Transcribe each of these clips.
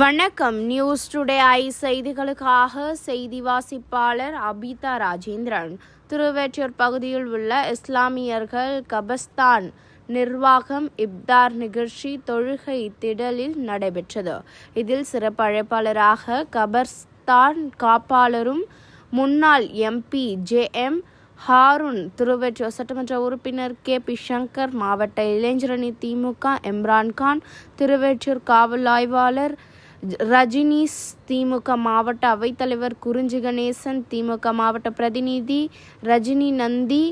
வணக்கம். News today I செய்திகளுக்காக செய்தி வாசிப்பாளர் அபிதா ராஜேந்திரன். திருவேற்றூர் பகுதியில் உள்ள இஸ்லாமியர்கள் கபஸ்தான் நிர்வாகம் இப்தார் நிகழ்ச்சி தொழுகை திடலில் நடைபெற்றது. இதில் சிறப்பு அழைப்பாளராக கபர்ஸ்தான் காப்பாளரும் முன்னாள் MP J M Haroon Thiruvottiyur சட்டமன்ற உறுப்பினர் கே பி சங்கர் மாவட்ட இளைஞரணி திமுக இம்ரான்கான் திருவெற்றியூர் காவல் ஆய்வாளர் ரஜினிஸ் திமுக மாவட்ட அவைத்தலைவர் குறிஞ்சி கணேசன் திமுக மாவட்ட பிரதிநிதி ரஜினி நந்தி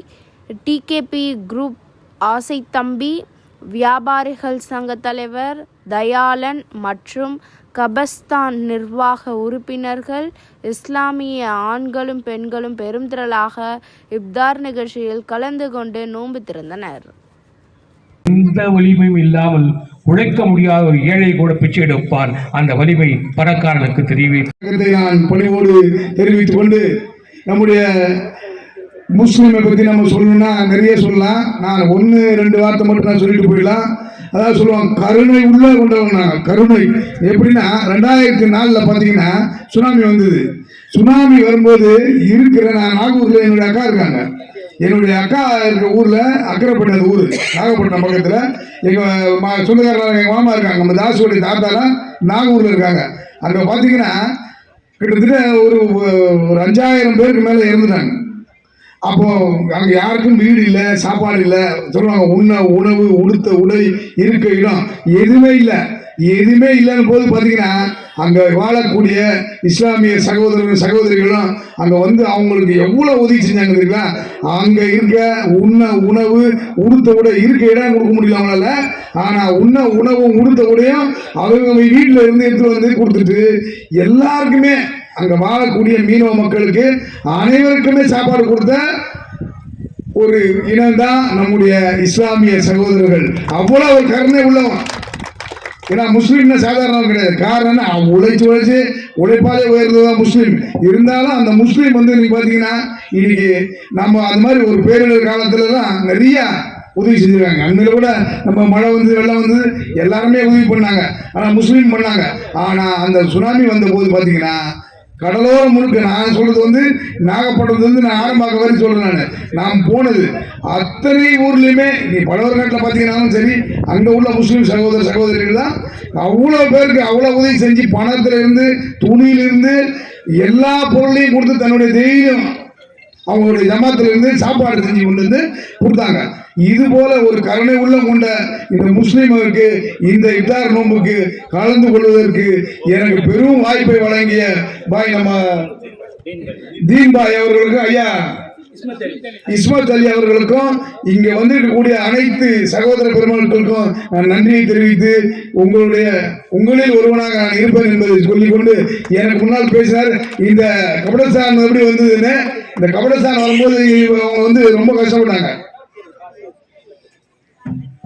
டிகேபி குரூப் ஆசை தம்பி வியாபாரிகள் சங்க தலைவர் தயாளன் மற்றும் கபஸ்தான் நிர்வாக உறுப்பினர்கள் இஸ்லாமிய ஆண்களும் பெண்களும் பெரும் திரளாக இப்தார் நிகழ்ச்சியில் கலந்து கொண்டு நோன்பு திறந்தனர். எந்த வலிமையும் இல்லாமல் உழைக்க முடியாத ஒரு ஏழை கூட பிச்சை எடுப்பான். அந்த வலிமை பணக்காரனுக்கு தெரியவே நான் பணிவோடு தெரிவித்துக் கொண்டு நம்முடைய முஸ்லீமை பற்றி நம்ம சொல்லணும்னா நிறைய சொல்லலாம். நான் ஒன்று ரெண்டு வார்த்தை மட்டும் நான் சொல்லிட்டு போயிடலாம். அதாவது சொல்லுவாங்க கருணை உள்ள கொண்டவங்க நான். கருணை எப்படின்னா ரெண்டாயிரத்தி நாலில் பார்த்தீங்கன்னா சுனாமி வந்தது. சுனாமி வரும்போது இருக்கிற நான் நாகூரில் என்னுடைய அக்கா இருக்காங்க. என்னுடைய அக்கா இருக்க ஊரில் அக்கரைப்பட்ட ஊர் நாகப்பட்டினம் பக்கத்தில். எங்கள் சொந்தக்காரர் எங்கள் மாமா இருக்காங்க. நம்ம தாசுடைய தாத்தாலாம் நாகூரில் இருக்காங்க. அங்கே பார்த்தீங்கன்னா கிட்டத்தட்ட ஒரு ஒரு அஞ்சாயிரம் பேருக்கு மேலே இறந்துட்டாங்க. அப்போ அங்கே யாருக்கும் வீடு இல்லை சாப்பாடு இல்லை. சொல்லுவாங்க உண்ண உணவு உடுத்த உடை இருக்க இடம் எதுவுமே இல்லை. எதுவுமே இல்லைன்னு போது பார்த்தீங்கன்னா அங்கே வாழக்கூடிய இஸ்லாமிய சகோதரர்கள் சகோதரிகளும் அங்கே வந்து அவங்களுக்கு எவ்வளோ உதவி செஞ்சாங்க தெரியுங்களா அங்கே இருக்க உண்ண உணவு உடுத்த விட இருக்க இடம் கொடுக்க முடியல அவங்களால? ஆனால் உண்ண உணவும் உடுத்த விடையும் அவங்க வீட்டில் இருந்து எடுத்துகிட்டு வந்து கொடுத்துட்டு எல்லாருக்குமே அங்கே வாழக்கூடிய மீனவ மக்களுக்கு அனைவருக்குமே சாப்பாடு கொடுத்த ஒரு இனம்தான் நம்முடைய இஸ்லாமிய சகோதரர்கள். அவ்வளவு ஒரு கருணை உள்ளவன். ஏன்னா முஸ்லீம்னா சாதாரணம் கிடையாது. காரணம் அவன் உழைச்சு உழைச்சு உழைப்பாலே உயர்ந்ததுதான் முஸ்லீம். இருந்தாலும் அந்த முஸ்லீம் வந்து நீங்க பாத்தீங்கன்னா இன்னைக்கு நம்ம அது மாதிரி ஒரு பேரிடர் காலத்துல தான் நிறைய உதவி செஞ்சிருக்காங்க. அண்மையில கூட நம்ம மழை வந்து வெள்ளம் வந்து எல்லாருமே உதவி பண்ணாங்க. ஆனா முஸ்லீம் பண்ணாங்க. ஆனா அந்த சுனாமி வந்த போது பாத்தீங்கன்னா கடலோரம் முழுக்க நான் சொல்றது வந்து நாகப்பட்டினத்துல இருந்து நான் ஆரம்பாக்க வரை சொல்றேன் நான். நான் போனது அத்தனை ஊர்லயுமே நீ பலவர்காட்டில் பார்த்தீங்கன்னாலும் சரி அங்க உள்ள முஸ்லீம் சகோதர சகோதரிகள் தான். அவ்வளோ பேருக்கு அவ்வளோ உதவி செஞ்சு பணத்துல இருந்து துணியிலிருந்து எல்லா பொருளையும் கொடுத்து தன்னுடைய தெய்வம். அவங்களுடைய ஜமாத்துல இருந்து சாப்பாடு செஞ்சு கொண்டு வந்து கொடுத்தாங்க. இது போல ஒரு கருணை உள்ளம் கொண்ட இந்த முஸ்லீமருக்கு இந்த இத்தார் நோன்புக்கு கலந்து கொள்வதற்கு எனக்கு பெரும் வாய்ப்பை வழங்கிய பாய் நம்ம தீன்பாய் அவர்களுக்கு ஐயா. இஸ்மத் அலி அவர்களுக்கும் இங்க வந்திருக்கக்கூடிய அனைத்து சகோதர பெருமக்களுக்கும் நான் நன்றியை தெரிவித்து உங்களுடைய உங்களில் ஒருவனாக நான் இருப்பேன் என்பதை சொல்லிக்கொண்டு எனக்கு முன்னால் பேசினார். இந்த கபடஸ்தான் எப்படி வந்ததுன்னு இந்த கபடஸ்தான் வரும்போது அவங்க வந்து ரொம்ப கஷ்டப்பட்டாங்க.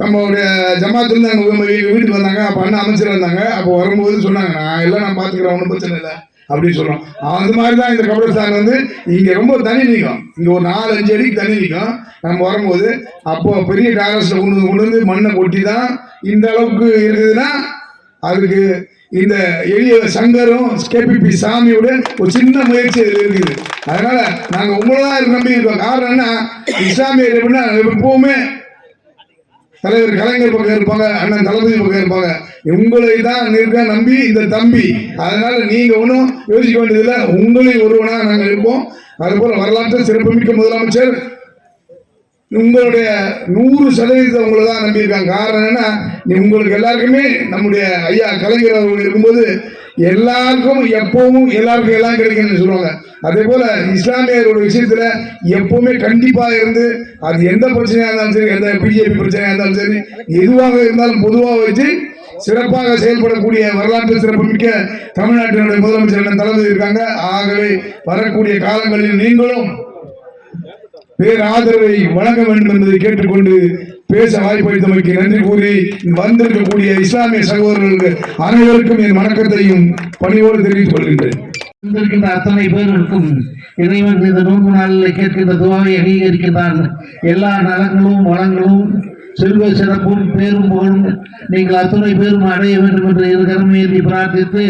நம்மளுடைய ஜமாத்துல வீட்டுக்கு வந்தாங்க அப்போ அண்ணன் அமைச்சர் வந்தாங்க அப்போ வரும்போது சொன்னாங்க நான் எல்லாம் நான் பாத்துக்கிறேன் ஒன்றும் பிரச்சனை இல்லை. அப்படின்னு சொல்றோம். அது மாதிரி தான் இந்த கபடஸ்தான் வந்து இங்க ரொம்ப தண்ணி நிற்கும் இங்க ஒரு நாலு அஞ்சு அடிக்கு தண்ணி நிற்கும் நம்ம வரும்போது அப்போ பெரிய டாரஸ்ல கொண்டு கொண்டு வந்து மண்ணை கொட்டி தான் இந்த அளவுக்கு இருக்குதுன்னா அதுக்கு இந்த எளிய சங்கரும் கேபிபி சாமியோட ஒரு சின்ன முயற்சி இருக்குது. அதனால நாங்க உங்களை தான் நம்பி இருக்கோம். காரணம் என்ன? இஸ்லாமியர் எப்படின்னா எப்பவுமே தலைவர் கலைஞர் பக்கம் இருப்பாங்க அண்ணன் தளபதி பக்கம் இருப்பாங்க. உங்களை தான் இருக்க நம்பி இந்த தம்பி. அதனால நீங்க ஒன்றும் யோசிக்க வேண்டியதில்லை. உங்களை ஒருவனாக நாங்கள் இருப்போம். அதுபோல வரலாற்று சிறப்புமிக்க முதலமைச்சர் உங்களுடைய நூறு சதவீதம் உங்களை தான் நம்பியிருக்காங்க. காரணம் என்ன? நீ உங்களுக்கு எல்லாருக்குமே நம்முடைய ஐயா கலைஞர் அவர்கள் இருக்கும்போது எல்லாருக்கும் எப்பவும் எல்லாருக்கும் எல்லாம் கிடைக்கும்னு சொல்லுவாங்க. அதே போல இஸ்லாமியரோட விஷயத்துல எப்பவுமே கண்டிப்பா இருந்து அது எந்த பிரச்சனையா இருந்தாலும் சரி எந்த பிஜேபி பிரச்சனையா இருந்தாலும் சரி எதுவாக இருந்தாலும் பொதுவாக வச்சு சிறப்பாக செயல்படக்கூடிய வரலாற்று சிறப்புமிக்க தமிழ்நாட்டினுடைய முதலமைச்சர் என்ன தளபதி இருக்காங்க. ஆகவே வரக்கூடிய காலங்களில் நீங்களும் பேராதரவை ஆதரவை வழங்க வேண்டும் என்பதை கேட்டுக்கொண்டு பேச வாய்ப்பளித்தமைக்கு நன்றி கூறி வந்திருக்கக்கூடிய இஸ்லாமிய சகோதரர்களுக்கு அனைவருக்கும் என் வணக்கத்தையும் பணியோடு தெரிவித்துக் கொள்கின்றேன். வந்திருக்கின்ற அத்தனை பேருக்கும் இறைவன் இந்த நோன்பு நாளில் கேட்கின்ற துவாவை அங்கீகரிக்கிறான் எல்லா நலங்களும் வளங்களும் செல்வ சிறப்பும் பேரும் புகழும் நீங்கள் அத்துணை பேரும் அடைய வேண்டும் என்று இருக்கிறோம் பிரார்த்தித்து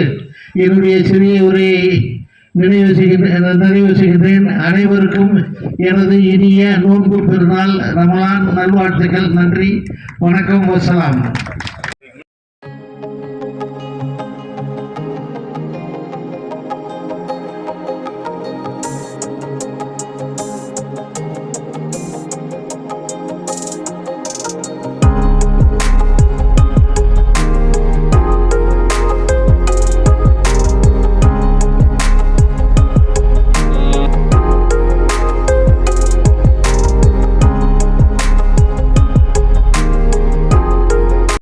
என்னுடைய சிறிய உரையை நினைவு செய்கின்ற நிறைவு செய்கின்றேன். அனைவருக்கும் எனது இனிய நோன்பு பெருநாள் ரமலான் நல்வாழ்த்துக்கள். நன்றி. வணக்கம். வசலாம்.